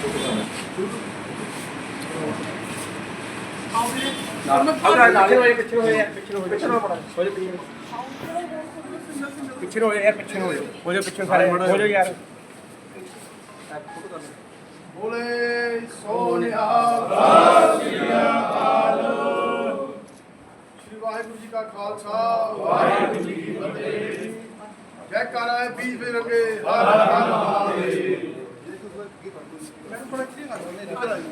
ਪਿੱਛੇ ਪਿੱਛੇ ਹੋ ਪਿੱਛੇ। ਸਾਰੇ ਹੋ ਯਾਰ। ਬੋਲੇ ਸੋਨਿਆ। ਸ੍ਰੀ ਵਾਹਿਗੁਰੂ ਜੀ ਕਾ ਖਾਲਸਾ। ਵਾਹਿਗੁਰੂ ਜੀ ਕੀ ਫਤਿਹ। ਜੈ ਕਾਰਾ ਹੈ ਬੀਜ ਵੀ ਰੰਗੇ। ਹਰ ਹਰ ਮਹਾਦੇਵ। ਕਰ ਰਿਹਾ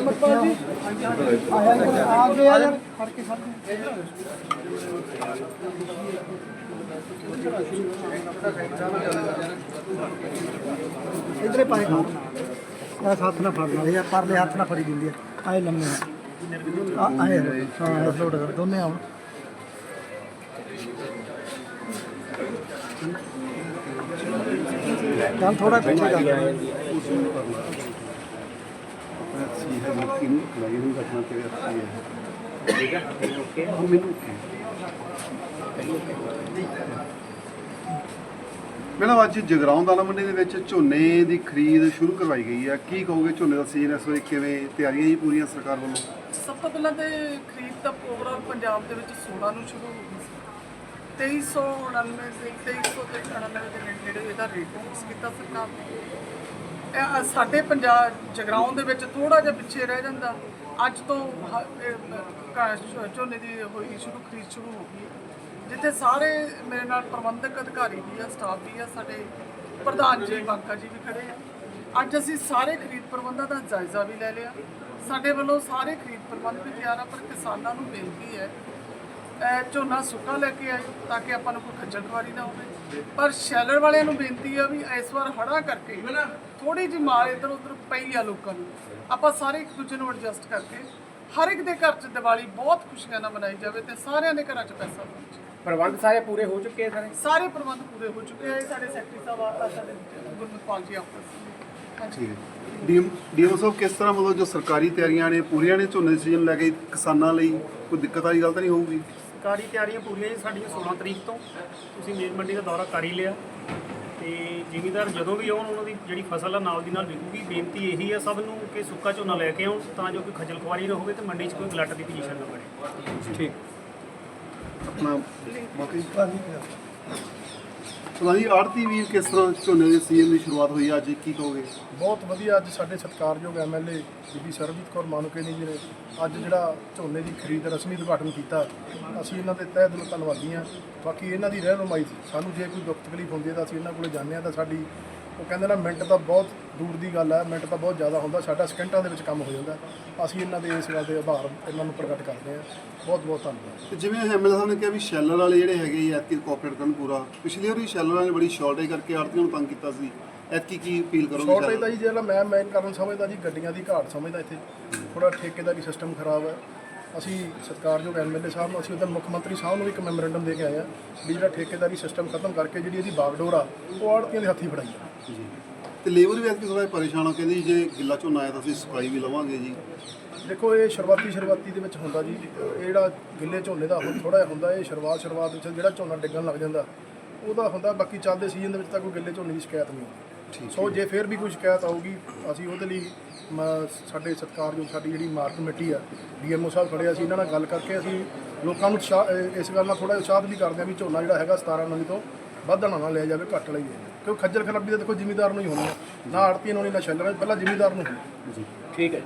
ਨਿਕਲ ਆ ਗਏ ਯਾਰ ਫੜ ਕੇ ਫੜ ਇਧਰੇ ਪਾਏ ਖਾ। ਇਹ ਹੱਥ ਨਾਲ ਫੜਨਾ। ਇਹ ਪਰਲੇ ਹੱਥ ਨਾਲ ਫੜੀ ਦਿੰਦੀ ਆ। ਆਏ ਲੰਮੇ। ਆ, ਆਏ। ਹਾਂ ਲੋਡ ਕਰ। ਦੋਨੇ ਆਉਣ। ਚੱਲ ਥੋੜਾ ਪਿੱਛੇ ਕਰ ਮੈਡਮ ਅੱਜ ਜਗਰਾਉਂ ਦਾਣਾ ਮੰਡੀ ਦੇ ਵਿੱਚ ਝੋਨੇ ਦੀ ਖਰੀਦ ਸ਼ੁਰੂ ਕਰਵਾਈ ਗਈ ਹੈ ਕੀ ਕਹੋਗੇ ਝੋਨੇ ਦਾ ਸੀਜ਼ਨ ਇਸ ਵੇਲੇ ਕਿਵੇਂ? ਤਿਆਰੀਆਂ ਜੀ ਪੂਰੀਆਂ ਸਰਕਾਰ ਵੱਲੋਂ? ਸਭ ਤੋਂ ਪਹਿਲਾਂ ਤੇ ਖਰੀਦ ਤਾਂ ਓਵਰਆਲ ਪੰਜਾਬ ਦੇ ਵਿੱਚ 16 ਨੂੰ ਸ਼ੁਰੂ ਹੋ ਸੀ। 2399 ਦੇ 2300 ਤੇ 99 ਦੇ ਨੇੜੇ ਨੇੜੇ ਇਹਦਾ ਰੇਟ ਫਿਕਸ ਕੀਤਾ ਸਰਕਾਰ ਨੇ। ਇਹ, ਸਾਡੇ ਪੰਜਾਬ ਜਗਰਾਉਂ ਦੇ ਵਿੱਚ ਥੋੜਾ ਜਿਹਾ ਪਿੱਛੇ ਰਹਿ ਜਾਂਦਾ। ਅੱਜ ਤੋਂ ਝ- ਝੋਨੇ ਦੀ ਹੋਈ ਸ਼ੁਰੂ ਖਰੀਦ ਸ਼ੁਰੂ ਹੋ ਗਈ ਹੈ। ਜਿੱਥੇ ਸਾਰੇ ਮੇਰੇ ਨਾਲ ਪ੍ਰਬੰਧਕ ਅਧਿਕਾਰੀ ਵੀ ਆ ਸਟਾਫ ਵੀ ਆ ਸਾਡੇ ਪ੍ਰਧਾਨ ਜੀ ਬਾਂਕਾ ਜੀ ਵੀ ਖੜੇ ਆ। ਅੱਜ ਅਸੀਂ ਸਾਰੇ ਖਰੀਦ ਪ੍ਰਬੰਧਾਂ ਦਾ ਜਾਇਜ਼ਾ ਵੀ ਲੈ ਲਿਆ। ਸਾਡੇ ਵੱਲੋਂ ਸਾਰੇ ਖਰੀਦ ਪ੍ਰਬੰਧ ਵੀ ਤਿਆਰ ਆ ਪਰ ਕਿਸਾਨਾਂ ਨੂੰ ਬੇਨਤੀ ਹੈ ਝੋਨਾ ਸੁੱਕਾ ਲੈ ਕੇ ਆਇਓ ਤਾਂ ਕਿ ਆਪਾਂ ਨੂੰ ਕੋਈ ਖੱਜਲ ਖੁਆਰੀ ਨਾ ਹੋਵੇ। ਪਰ ਸ਼ੈਲਰ ਵਾਲਿਆਂ ਨੂੰ ਬੇਨਤੀ ਆ ਵੀ ਇਸ ਵਾਰ ਹੜਾ ਕਰਕੇ ਥੋੜੀ ਜਿਹੀ ਮਾਲ ਇੱਧਰ ਉੱਧਰ ਪਈ ਆ ਲੋਕਾਂ ਨੂੰ। ਆਪਾਂ ਸਾਰੇ ਇੱਕ ਦੂਜੇ ਨੂੰ ਐਡਜਸਟ ਕਰਕੇ ਹਰ ਇੱਕ ਦੇ ਘਰ 'ਚ ਦੀਵਾਲੀ ਬਹੁਤ ਖੁਸ਼ੀਆਂ ਨਾਲ ਮਨਾਈ ਜਾਵੇ ਤੇ ਸਾਰਿਆਂ ਦੇ ਘਰਾਂ 'ਚ ਪੈਸਾ ਪਹੁੰਚੇ ਪ੍ਰਬੰਧ ਸਾਰੇ ਪੂਰੇ ਹੋ ਚੁੱਕੇ ਆ ਸਾਰੇ? ਸਾਰੇ ਪ੍ਰਬੰਧ ਪੂਰੇ ਹੋ ਚੁੱਕੇ ਆ। ਸਾਡੇ ਸੈਕਟਰੀ ਸਾਹਿਬ ਆ ਸਾਡੇ ਗੁਰਮਤਪਾਲ ਜੀ ਆਫਿਸ ਹਾਂਜੀ। ਡੀਐਮ ਡੀਐਮ ਸਾਹਿਬ ਕਿਸ ਤਰ੍ਹਾਂ ਮਤਲਬ ਜੋ ਸਰਕਾਰੀ ਤਿਆਰੀਆਂ ਨੇ ਪੂਰੀਆਂ ਨੇ ਝੋਨੇ ਦੀ ਸੀਜ਼ਨ ਲੈ ਕੇ ਕਿਸਾਨਾਂ ਲਈ ਕੋਈ ਦਿੱਕਤ ਵਾਲੀ ਗੱਲ ਤਾਂ ਨਹੀਂ ਹੋਊਗੀ? ਸਰਕਾਰੀ ਤਿਆਰੀਆਂ ਪੂਰੀਆਂ ਜੀ ਸਾਡੀਆਂ 16 ਤਰੀਕ ਤੋਂ। ਤੁਸੀਂ ਮੇਨ ਮੰਡੀ ਦਾ ਦੌਰਾ ਕਰ ਹੀ ਲਿਆ। ਤੇ ਜ਼ਿਮੀਦਾਰ ਜਦੋਂ ਵੀ ਆਉਣ ਉਹਨਾਂ ਦੀ ਜਿਹੜੀ ਫਸਲ ਆ ਨਾਲ ਦੀ ਨਾਲ ਵਿਕੂਗੀ। ਬੇਨਤੀ ਇਹੀ ਆ ਸਭ ਨੂੰ ਕਿ ਸੁੱਕਾ ਝੋਨਾ ਲੈ ਕੇ ਆਉਣ ਤਾਂ ਜੋ ਕੋਈ ਖੱਜਲ ਖੁਆਰੀ ਨਾ ਹੋਵੇ ਤੇ ਮੰਡੀ 'ਚ ਕੋਈ ਗਲੱਟ ਦੀ ਪੋਜੀਸ਼ਨ ਨਾ ਬਣੇ। ਠੀਕ। ਆਪਣਾ ਬਾਕੀ ਚਲੋ ਜੀ ਆੜਤੀ ਵੀਰ ਕਿਸ ਤਰ੍ਹਾਂ ਝੋਨੇ ਦੇ ਸੀਜ਼ਨ ਦੀ ਸ਼ੁਰੂਆਤ ਹੋਈ ਹੈ ਅੱਜ ਕੀ ਕਹੋਗੇ? ਬਹੁਤ ਵਧੀਆ ਅੱਜ ਸਾਡੇ ਸਤਿਕਾਰਯੋਗ ਐਮਐਲਏ ਬੀਬੀ ਸਰਬਜੀਤ ਕੌਰ ਮਾਨੂਕੇ ਨੇ ਜੀ ਨੇ ਅੱਜ ਜਿਹੜਾ ਝੋਨੇ ਦੀ ਖਰੀਦ ਰਸਮੀ ਉਦਘਾਟਨ ਕੀਤਾ। ਅਸੀਂ ਇਹਨਾਂ ਦੇ ਤਹਿ ਦਿਲੋਂ ਧੰਨਵਾਦੀ ਹਾਂ। ਬਾਕੀ ਇਹਨਾਂ ਦੀ ਰਹਿਨੁਮਾਈ ਸੀ। ਸਾਨੂੰ ਜੇ ਕੋਈ ਦੁੱਖ ਤਕਲੀਫ ਹੁੰਦੀ ਹੈ ਤਾਂ ਅਸੀਂ ਇਹਨਾਂ ਕੋਲੇ ਜਾਂਦੇ ਹਾਂ ਤਾਂ ਸਾਡੀ ਉਹ ਕਹਿੰਦੇ ਨਾ ਮਿੰਟ ਤਾਂ ਬਹੁਤ ਦੂਰ ਦੀ ਗੱਲ ਹੈ ਮਿੰਟ ਤਾਂ ਬਹੁਤ ਜ਼ਿਆਦਾ ਹੁੰਦਾ ਸਾਡਾ ਸਕਿੰਟਾਂ ਦੇ ਵਿੱਚ ਕੰਮ ਹੋ ਜਾਂਦਾ ਅਸੀਂ ਇਹਨਾਂ ਦੇ ਇਸ ਗੱਲ ਦੇ ਆਭਾਰ ਇਹਨਾਂ ਨੂੰ ਪ੍ਰਗਟ ਕਰਦੇ ਹਾਂ। ਬਹੁਤ ਬਹੁਤ ਧੰਨਵਾਦ। ਤੇ ਜਿਵੇਂ ਐਮਐਲਏ ਸਾਹਿਬ ਨੇ ਕਿਹਾ ਵੀ ਸ਼ੈਲਰ ਵਾਲੇ ਜਿਹੜੇ ਹੈਗੇ ਆ ਐਤਕੀ ਕੋਆਪਰੇਟ ਕਰਨ ਪੂਰਾ। ਪਿਛਲੀ ਵਾਰੀ ਸ਼ੈਲਰ ਵਾਲੇ ਨੇ ਬੜੀ ਸ਼ਾਰਟੇਜ ਕਰਕੇ ਆੜਤੀਆਂ ਨੂੰ ਤੰਗ ਕੀਤਾ ਸੀ। ਐਤਕੀ ਕੀ ਅਪੀਲ ਕਰੋਗੇ ਸ਼ਾਰਟੇਜ ਦਾ ਜੀ ਜਿਹੜਾ ਮੈਂ ਮੇਨ ਕਾਰਨ ਸਮਝਦਾ ਜੀ ਗੱਡੀਆਂ ਦੀ ਘਾਟ ਸਮਝਦਾ ਇੱਥੇ। ਥੋੜਾ ਠੇਕੇਦਾਰੀ ਸਿਸਟਮ ਖਰਾਬ ਹੈ। ਅਸੀਂ ਸਤਿਕਾਰਯੋਗ ਐਮਐਲਏ ਸਾਹਿਬ ਨੂੰ ਅਸੀਂ ਉਹਦਾ ਮੁੱਖ ਮੰਤਰੀ ਸਾਹਿਬ ਨੂੰ ਵੀ ਇੱਕ ਮੈਮੋਰੈਂਡਮ ਦੇ ਕੇ ਆਏ ਆ ਵੀ ਜਿਹੜਾ ਠੇਕੇਦਾਰੀ ਸਿਸਟਮ ਖਤਮ ਕਰਕੇ ਜਿਹੜੀ ਇਹਦੀ ਬਾਗਡੋਰ ਆ ਉਹ ਆੜਤੀਆਂ ਦੇ ਹੱਥੀਂ ਫੜਾਈ ਆ। ਜੀ। ਤੇ ਲੇਬਰ ਵੀ ਐਤਕੀ ਥੋੜਾ ਪਰੇਸ਼ਾਨ ਹੋ ਕਹਿੰਦੀ ਜੀ, ਗਿੱਲਾ ਝੋਨਾ ਆਇਆ ਤਾਂ ਅਸੀਂ ਸਫ਼ਾਈ ਵੀ ਲਵਾਂਗੇ ਜੀ। ਦੇਖੋ ਇਹ ਸ਼ੁਰੂਆਤੀ ਸ਼ੁਰੂਆਤੀ ਦੇ ਵਿੱਚ ਹੁੰਦਾ ਜੀ ਇਹ ਜਿਹੜਾ ਗਿੱਲੇ ਝੋਨੇ ਦਾ ਥੋੜਾ ਜਿਹਾ ਹੁੰਦਾ ਇਹ ਸ਼ੁਰੂਆਤ ਸ਼ੁਰੂਆਤ ਵਿੱਚ ਜਿਹੜਾ ਝੋਨਾ ਡਿੱਗਣ ਲੱਗ ਜਾਂਦਾ ਉਹਦਾ ਹੁੰਦਾ ਬਾਕੀ ਚੱਲਦੇ ਸੀਜ਼ਨ ਦੇ ਵਿੱਚ ਤਾਂ ਕੋਈ ਗਿੱਲੇ ਝੋਨੇ ਦੀ ਸ਼ਿਕਾਇਤ ਨਹੀਂ ਆਉਂਦੀ ਸੋ ਜੇ ਫਿਰ ਵੀ ਕੋਈ ਸ਼ਿਕਾਇਤ ਆਊਗੀ ਅਸੀਂ ਉਹਦੇ ਲਈ ਮ- ਸਾਡੇ ਸਤਿਕਾਰਯੋਗ ਸਾਡੀ ਜਿਹੜੀ ਮਾਰਕ ਕਮੇਟੀ ਆ ਡੀਐਮਓ ਸਾਹਿਬ ਖੜੇ ਆ, ਅਸੀਂ ਇਹਨਾਂ ਨਾਲ ਗੱਲ ਕਰਕੇ ਅਸੀਂ ਲੋਕਾਂ ਨੂੰ ਉਤਸ਼ਾਹ- ਇਸ ਗੱਲ ਨਾਲ ਥੋੜਾ ਉਤਸ਼ਾਹਤ ਵੀ ਕਰਦੇ ਆ ਵੀ ਝੋਨਾ ਜਿਹੜਾ ਹੈਗਾ 17 ਨਵੀਂ ਤੋਂ ਵੱਧ ਨਾ ਲਿਆ ਜਾਵੇ ਘੱਟ ਲਈਏ। ਕਿਉਂਕਿ ਖੱਜਲ ਖਰਾਬੀ ਤਾਂ ਦੇਖੋ ਜ਼ਿਮੀਦਾਰ ਨੂੰ ਹੀ ਹੋਣੀ ਹੈ ਨਾ ਆੜਤੀਆਂ ਨੂੰ ਨਹੀਂ ਨਾ ਨੂੰ ਪਹਿਲਾਂ ਜ਼ਿਮੀਦਾਰ ਨੂੰ ਹੋਣੀ ਠੀਕ ਹੈ। ਜੀ